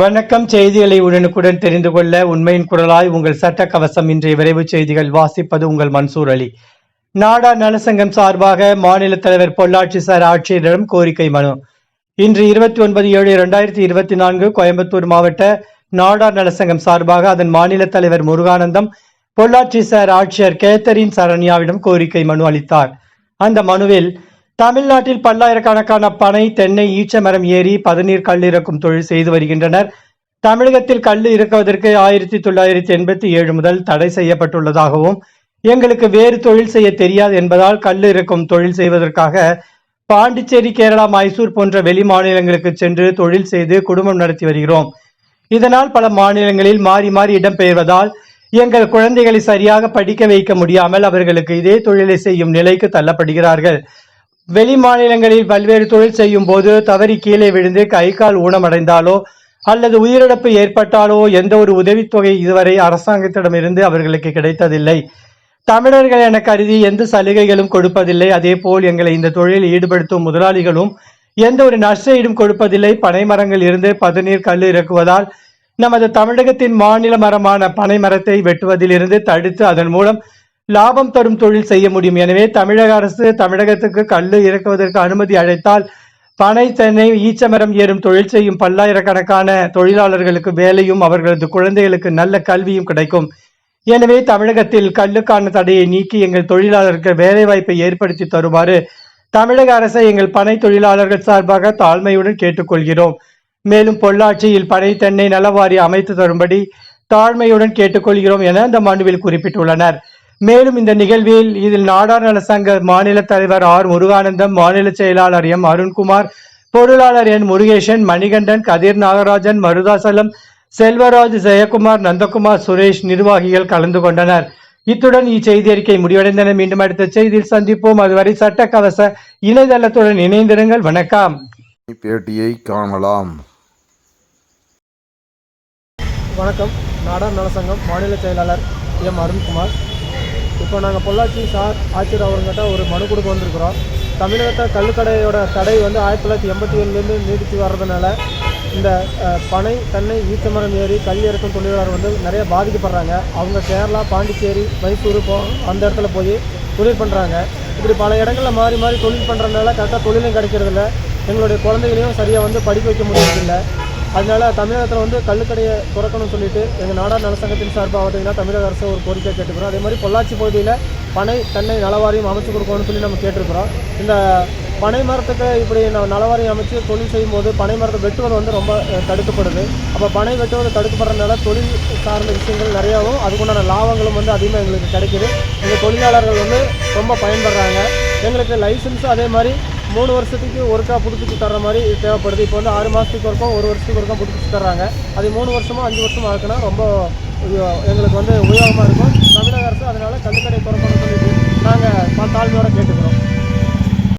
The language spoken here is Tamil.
வணக்கம் செய்திகளை உடனுக்குடன் தெரிந்து கொள்ள உண்மையின் குரலாய் உங்கள் சட்ட கவசம் இன்றைய விரைவு செய்திகள் வாசிப்பது உங்கள் மன்சூர் அலி. நாடா நலசங்கம் சார்பாக மாநில தலைவர் பொள்ளாச்சி சார் ஆட்சியரிடம் கோரிக்கை மனு. இன்று இருபத்தி ஒன்பது ஏழு இரண்டாயிரத்தி இருபத்தி நான்கு கோயம்புத்தூர் மாவட்ட நாடா நலசங்கம் சார்பாக அதன் மாநில தலைவர் முருகானந்தம் பொள்ளாச்சி சார் ஆட்சியர் கேத்தரின் சரண்யாவிடம் கோரிக்கை மனு அளித்தார். அந்த மனுவில் தமிழ்நாட்டில் பல்லாயிரக்கணக்கான பனை தென்னை ஈச்ச மரம் ஏறி பதநீர் கல் இறக்கும் தொழில் செய்து வருகின்றனர். தமிழகத்தில் கல் இறக்குவதற்கு ஆயிரத்தி தொள்ளாயிரத்தி எண்பத்தி ஏழு முதல் தடை செய்யப்பட்டுள்ளதாகவும் எங்களுக்கு வேறு தொழில் செய்ய தெரியாது என்பதால் கல் இறக்கும் தொழில் செய்வதற்காக பாண்டிச்சேரி கேரளா மைசூர் போன்ற வெளி மாநிலங்களுக்கு சென்று தொழில் செய்து குடும்பம் நடத்தி வருகிறோம். இதனால் பல மாநிலங்களில் மாறி மாறி இடம்பெயர்வதால் எங்கள் குழந்தைகளை சரியாக படிக்க வைக்க முடியாமல் அவர்களுக்கு இதே தொழிலை செய்யும் நிலைக்கு தள்ளப்படுகிறார்கள். வெளி மாநிலங்களில் பல்வேறு தொழில் செய்யும் போது தவறி கீழே விழுந்து கை கால் ஊனமடைந்தாலோ அல்லது உயிரிழப்பு ஏற்பட்டாலோ எந்த ஒரு உதவித்தொகை இதுவரை அரசாங்கத்திடமிருந்து அவர்களுக்கு கிடைத்ததில்லை. தமிழர்கள் என கருதி எந்த சலுகைகளும் கொடுப்பதில்லை. அதே போல் எங்களை இந்த தொழிலில் ஈடுபடுத்தும் முதலாளிகளும் எந்த ஒரு நஷ்ட ஈடும் கொடுப்பதில்லை. பனை மரங்கள் இருந்து பதநீர் கல் இறக்குவதால் நமது தமிழகத்தின் மாநில மரமான பனை மரத்தை வெட்டுவதிலிருந்து தடுத்து அதன் மூலம் லாபம் தரும் தொழில் செய்ய முடியும். எனவே தமிழக அரசு தமிழகத்துக்கு கல்லு இறக்குவதற்கு அனுமதி அழைத்தால் பனை தென்னை ஈச்சமரம் ஏறும் தொழில் செய்யும் பல்லாயிரக்கணக்கான தொழிலாளர்களுக்கு வேலையும் அவர்களது குழந்தைகளுக்கு நல்ல கல்வியும் கிடைக்கும். எனவே தமிழகத்தில் கல்லுக்கான தடையை நீக்கி எங்கள் தொழிலாளருக்கு வேலைவாய்ப்பை ஏற்படுத்தி தருமாறு தமிழக அரசை எங்கள் பனை தொழிலாளர்கள் சார்பாக தாழ்மையுடன் கேட்டுக்கொள்கிறோம். மேலும் பொள்ளாச்சியில் பனை தென்னை நலவாரி அமைத்து தரும்படி தாழ்மையுடன் கேட்டுக்கொள்கிறோம் என அந்த மனுவில் குறிப்பிட்டுள்ளனர். மேலும் இந்த நிகழ்வில் இதில் நாடார் நல சங்க மாநில தலைவர் ஆர் முருகானந்தம் மாநில செயலாளர் எம் அருண்குமார் பொருளாளர் என் முருகேசன் மணிகண்டன் கதிர் நாகராஜன் மருதாசலம் செல்வராஜ் ஜெயக்குமார் நந்தகுமார் சுரேஷ் நிர்வாகிகள் கலந்து கொண்டனர். இத்துடன் இச்செய்தி அறிக்கை முடிவடைந்தன. மீண்டும் அடுத்த செய்தியில் சந்திப்போம். அதுவரை சட்ட கவச இணையதளத்துடன் இணைந்திருங்கள். வணக்கம். பேட்டியை காணலாம். வணக்கம். நாடார் நலசங்கம் மாநில செயலாளர் எம் அருண்குமார் இப்போ நாங்கள் பொள்ளாச்சி சார் ஆட்சியர் அவர்கிட்ட ஒரு மனு கொடுக்க வந்திருக்கிறோம். தமிழகத்தை கல்லுக்கடையோட தடை வந்து ஆயிரத்தி தொள்ளாயிரத்தி எண்பத்தி ஏழுலேருந்து நீடித்து வர்றதுனால இந்த பனை தென்னை ஈச்சமரம் ஏறி கல் இறக்கும் தொழிலாளர் வந்து நிறைய பாதிக்கப்படுறாங்க. அவங்க கேரளா பாண்டிச்சேரி மைசூர் போ அந்த இடத்துல போய் தொழில் பண்ணுறாங்க இப்படி பல இடங்களில் மாறி மாறி தொழில் பண்ணுறதுனால கரெக்டாக தொழிலும் கிடைக்கிறதில்ல. எங்களுடைய குழந்தைகளையும் சரியாக வந்து படிக்க வைக்க முடியறதில்லை. அதனால தமிழகத்தில் வந்து கள்ளுக்கடையை திறக்கணும்னு சொல்லிட்டு எங்கள் நாடார் நலசங்கத்தின் சார்பாக பார்த்தீங்கன்னா தமிழக அரசு ஒரு கோரிக்கை கேட்டுக்கிறோம். அதே மாதிரி பொள்ளாச்சி பகுதியில் பனை தென்னை நலவாரியம் அமைச்சு கொடுக்கணும்னு சொல்லி நம்ம கேட்டிருக்கிறோம். இந்த பனை மரத்துக்கு இப்படி நம்ம நலவாரியம் அமைச்சு தொழில் செய்யும்போது பனை மரத்தை வெட்டுவது வந்து ரொம்ப தடுக்கப்படுது. அப்போ பனை வெட்டுவது தடுக்கப்படுறதுனால தொழில் சார்ந்த விஷயங்கள் நிறையாவும் அதுக்குண்டான லாபங்களும் வந்து அதிகமாக எங்களுக்கு கிடைக்குது. எங்கள் தொழிலாளர்கள் வந்து ரொம்ப பயன்படுறாங்க. எங்களுக்கு லைசன்ஸும் அதே மாதிரி மூணு வருஷத்துக்கு ஒருக்கா புதுப்பிச்சு தர்ற மாதிரி தேவைப்படுது. இப்போ வந்து ஆறு மாதத்துக்கு ஒருக்கா ஒரு வருஷத்துக்கு ஒருக்கா புதுப்பிச்சு தர்றாங்க. அது மூணு வருஷமோ அஞ்சு வருஷமோ ஆக்குனா ரொம்ப எங்களுக்கு வந்து உபயோகமாக இருக்கும். தமிழக அரசு அதனால் கல்லுக்கடை திறக்கணும்னு சொல்லிட்டு நாங்கள் தாழ்மையோட கேட்டுக்கிறோம்.